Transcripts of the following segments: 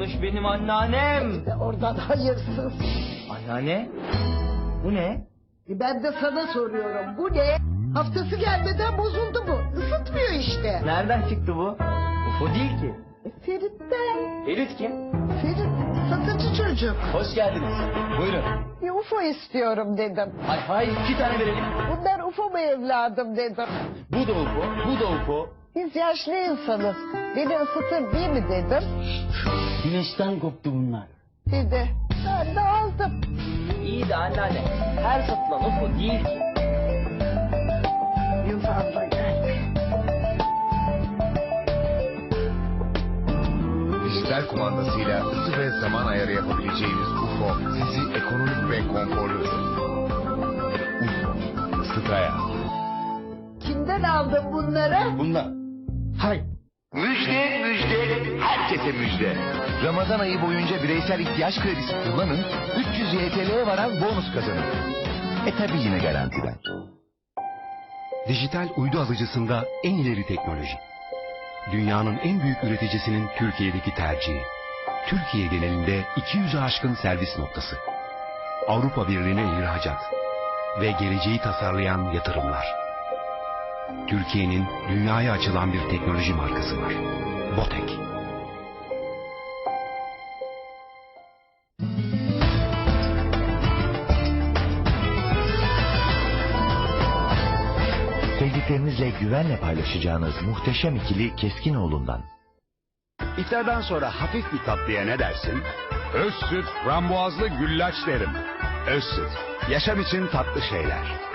çalmış benim anneannem. Ve oradan hayırsız. Anneanne? Bu ne? E Ben de sana soruyorum. Bu ne? Haftası gelmeden bozuldu bu. Isıtmıyor işte. Nereden çıktı bu? UFO değil ki. E, Ferit'ten. Ferit kim? Ferit satıcı çocuk. Hoş geldiniz. Buyurun. Bir UFO istiyorum dedim. Hay hay iki tane verelim. Bunlar UFO mu evladım dedim. Bu da UFO, bu da UFO. Biz yaşlı insanız. Beni ısıtır değil mi dedim. Güneşten koptu bunlar. Dedi. Ben de aldım. İyi de anneanne. Her satılan UFO değil ki. Yuvarla geldi. Dijital kumandasıyla ısı ve zaman ayarı yapabileceğiniz UFO sizi ekonomik ve konforlu. UFO, ısıtaya. Kimden aldın bunları? Bunlar. Hay. Müjde müjde herkese müjde. Ramazan ayı boyunca bireysel ihtiyaç kredisi kullanın 300 YTL'ye varan bonus kazanın. E tabi yine garantiden. Dijital uydu alıcısında en ileri teknoloji. Dünyanın en büyük üreticisinin Türkiye'deki tercihi. Türkiye genelinde 200'ü aşkın servis noktası. Avrupa Birliği'ne ihracat. Ve geleceği tasarlayan yatırımlar. Türkiye'nin dünyaya açılan bir teknoloji markası var. Botek. Sevdiklerinizle güvenle paylaşacağınız muhteşem ikili Keskinoğlu'ndan. İftardan sonra hafif bir tatlıya ne dersin? Öz süt, frambuazlı güllaç derim. Öz süt, yaşam için tatlı şeyler.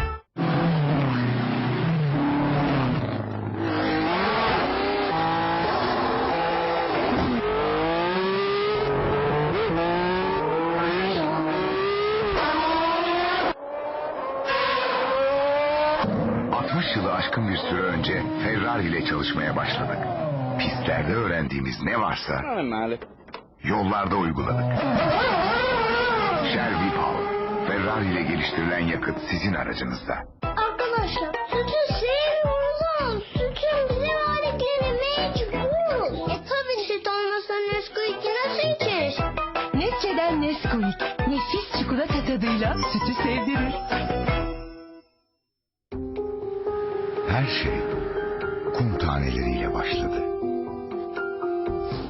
Aşkın bir süre önce Ferrari ile çalışmaya başladık. Pistlerde öğrendiğimiz ne varsa yollarda uyguladık. Shell V-Power, Ferrari ile geliştirilen yakıt sizin aracınızda. Arkadaşlar sütü sevmiyoruz. Sütün bize verdiklerini mecburuz. E tabi süt olmasa Nesquik'i nasıl içeriz? Nesçeden Nesquik. Nefis çikolata tadıyla sütü sevdirir. Her şey kum taneleriyle başladı.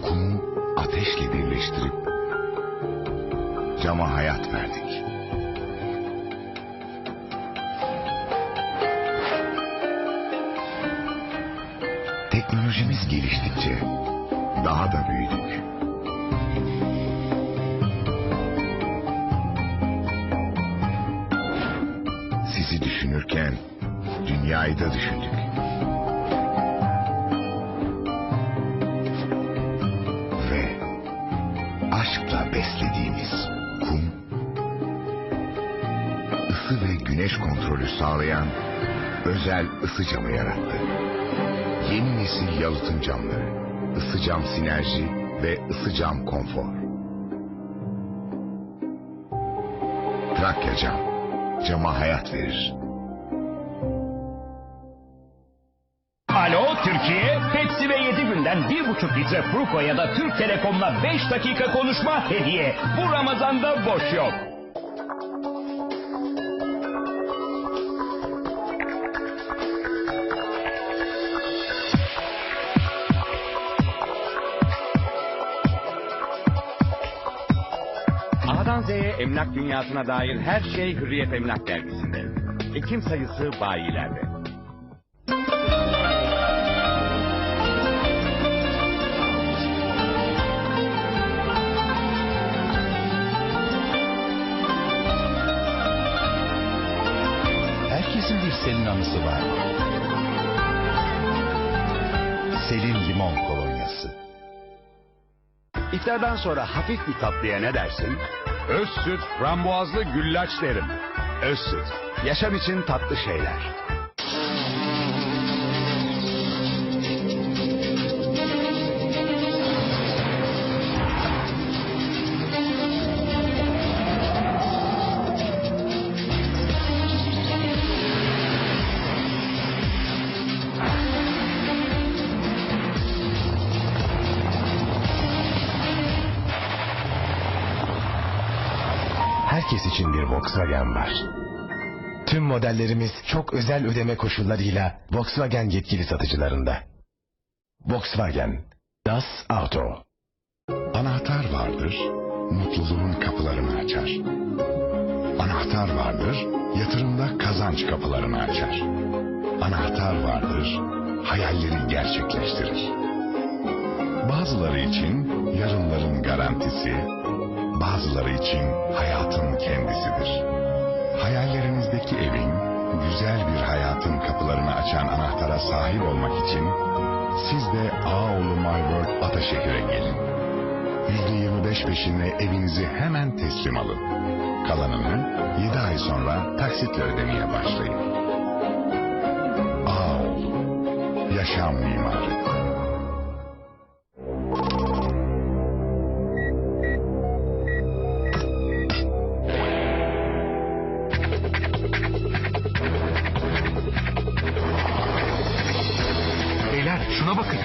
Kumu ateşle birleştirip cama hayat verdik. Teknolojimiz geliştikçe daha da büyüdük. Sizi düşünürken dünyayı da düşündük. Ve aşkla beslediğimiz kum, ısı ve güneş kontrolü sağlayan özel ısı camı yarattı. Yeni nesil yalıtım camları, ısı cam sinerji ve ısı cam konfor. Trakya cam, cama hayat verir. Türkiye, Pepsi ve 7 günden 1,5 litre Fruko ya da Türk Telekom'la 5 dakika konuşma hediye. Bu Ramazan'da boş yok. A'dan Z'ye emlak dünyasına dair her şey Hürriyet Emlak Dergisi'nde. Ekim sayısı bayilerde. Herkesin bir Selin anısı var. Selin Limon Kolonyası. İftardan sonra hafif bir tatlıya ne dersin? Öz süt, frambuazlı güllaç derim. Öz süt, yaşam için tatlı şeyler. Herkes için bir Volkswagen var. Tüm modellerimiz çok özel ödeme koşullarıyla Volkswagen yetkili satıcılarında. Volkswagen, Das Auto. Anahtar vardır, mutluluğun kapılarını açar. Anahtar vardır, yatırımda kazanç kapılarını açar. Anahtar vardır, hayalleri gerçekleştirir. Bazıları için yarınların garantisi, bazıları için hayatın kendisidir. Hayallerinizdeki evin, güzel bir hayatın kapılarını açan anahtara sahip olmak için siz de Ağoğlu My World Ataşehir'e gelin. %25 peşinle evinizi hemen teslim alın. Kalanını 7 ay sonra taksitle ödemeye başlayın. Ağoğlu, yaşam mimarı. Şuna bakın.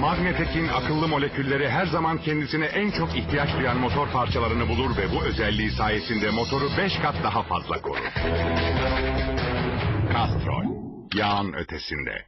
Magnetek'in akıllı molekülleri her zaman kendisine en çok ihtiyaç duyan motor parçalarını bulur ve bu özelliği sayesinde motoru 5 kat daha fazla korur. Castrol, yağın ötesinde.